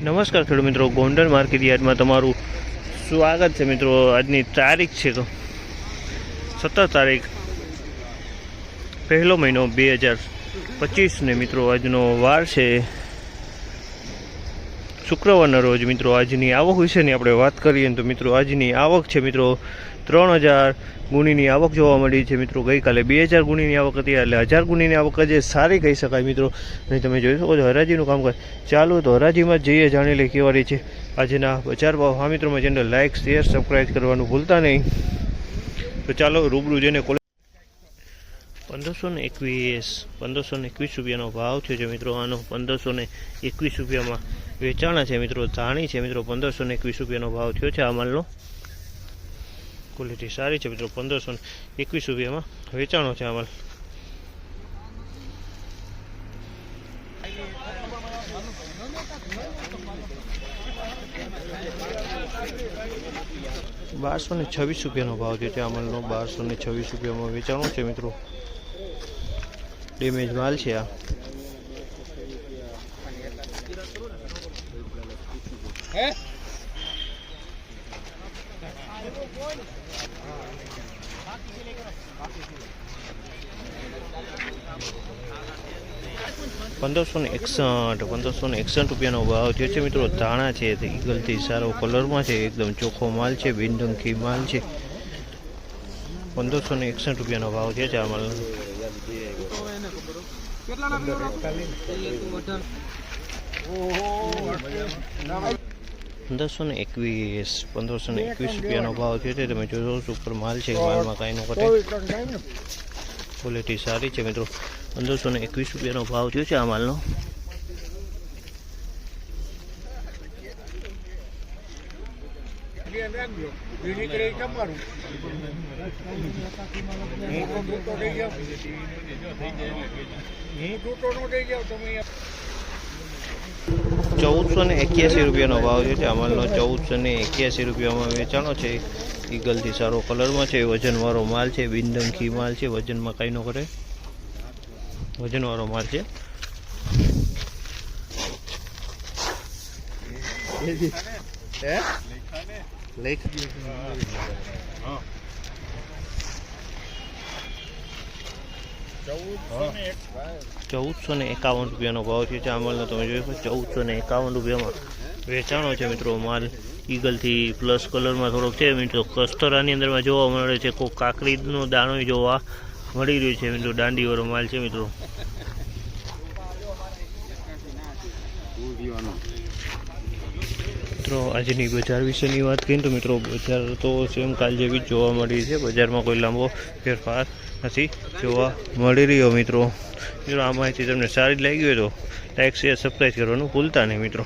નમસ્કાર ખેડૂત મિત્રો, ગોંડલ માર્કેટ યાર્ડમાં તમારું સ્વાગત છે મિત્રો. આજની તારીખ છે તો સત્તર તારીખ, પહેલો મહિનો બે હજાર પચીસને મિત્રો, આજનો વાર છે. શુક્રવારના રોજ મિત્રો આજની આવક વિશેની આપણે વાત કરીએ તો મિત્રો આજની આવક છે મિત્રો ત્રણ હજાર ગુણીની આવક જોવા મળી છે મિત્રો. ગઈકાલે બે હજાર ગુણીની આવક હતી, એટલે હજાર ગુણીની આવક જે સારી કહી શકાય મિત્રો. અને તમે જોઈ શકો છો, હરાજીનું કામકાજ ચાલુ તો હરાજીમાં જ જઈએ જાણી લે કેવારી છે. આજના બજાર ભાવ. હા મિત્રો મેં ચેનલ લાઇક શેર સબસ્ક્રાઈબ કરવાનું ભૂલતા નહીં. તો ચાલો રૂબરૂ જઈને પંદરસો ને એકવીસ, પંદરસો ને એકવીસ રૂપિયાનો ભાવ થયો છે મિત્રો. આનો પંદરસો ને એકવીસ રૂપિયામાં વેચાણ છે મિત્રો, ધાણી છે મિત્રો, પંદરસો ને એકવીસ રૂપિયાનો ભાવ થયો છે આ માલનો. ક્વોલિટી સારી છે મિત્રો, પંદરસો ને એકવીસ રૂપિયામાં વેચાણો છે આ માલ. બારસો ને છવ્વીસ રૂપિયાનો ભાવ છે આ માલનો. બારસો ને છવ્વીસ રૂપિયામાં વેચાણો છે મિત્રો. ડેમેજ માલ છે આ. પંદરસો ને એકસઠ પંદરસો ને એકસઠ રૂપિયાનો ભાવ થયો છે મિત્રો. ધાણા છે ઈગલથી સારો કલરમાં છે એકદમ ચોખ્ખો માલ છે બિનડંખી માલ છે. પંદરસો ને એકસઠ રૂપિયાનો ભાવ છે આ માલ પંદરસો ને એકવીસ, પંદરસો ને એકવીસ રૂપિયાનો ભાવ છે તમે જોશો સુપર માલ છે, માલમાં કાંઈ ન કટે ક્વોલિટી સારી છે મિત્રો. પંદરસો ને એકવીસ રૂપિયાનો ભાવ થયો છે આ માલનો ચૌદસો ને એક્યાસી રૂપિયાનો ભાવ છે અમલનો માલનો ચૌદસો ને એક્યાસી રૂપિયામાં વેચાણો છે. ઈગલથી સારો કલરમાં છે, વજનવાળો માલ છે બિનડંખી માલ છે, વજનમાં કાંઈ ન કરે. વજનવાળો માલ છે. ચૌદસો ને એકાવન રૂપિયાનો ભાવ છે ચામલનો તમે જોઈ શકો ચૌદસો ને એકાવન રૂપિયામાં વેચાણો છે મિત્રો. માલ ઈગલથી પ્લસ કલરમાં થોડોક છે. મિત્રો કસ્તરાની અંદરમાં જોવા મળે છે. કોઈ કાકડીનો દાણો જોવા મળી રહ્યો છે. મિત્રો દાંડીવાળો માલ છે મિત્રો. મિત્રો આજની બજાર વિશેની વાત કરીએ તો મિત્રો, બજાર તો સેમ કાલ જેવી જ જોવા મળી છે. બજારમાં કોઈ લાંબો ફેરફાર નથી જોવા મળી રહ્યો મિત્રો. મિત્રો, આ માહિતી તમને સારી લાગી હોય તો લાઇક શેર સબસ્ક્રાઈબ કરવાનું ભૂલતા નહીં મિત્રો.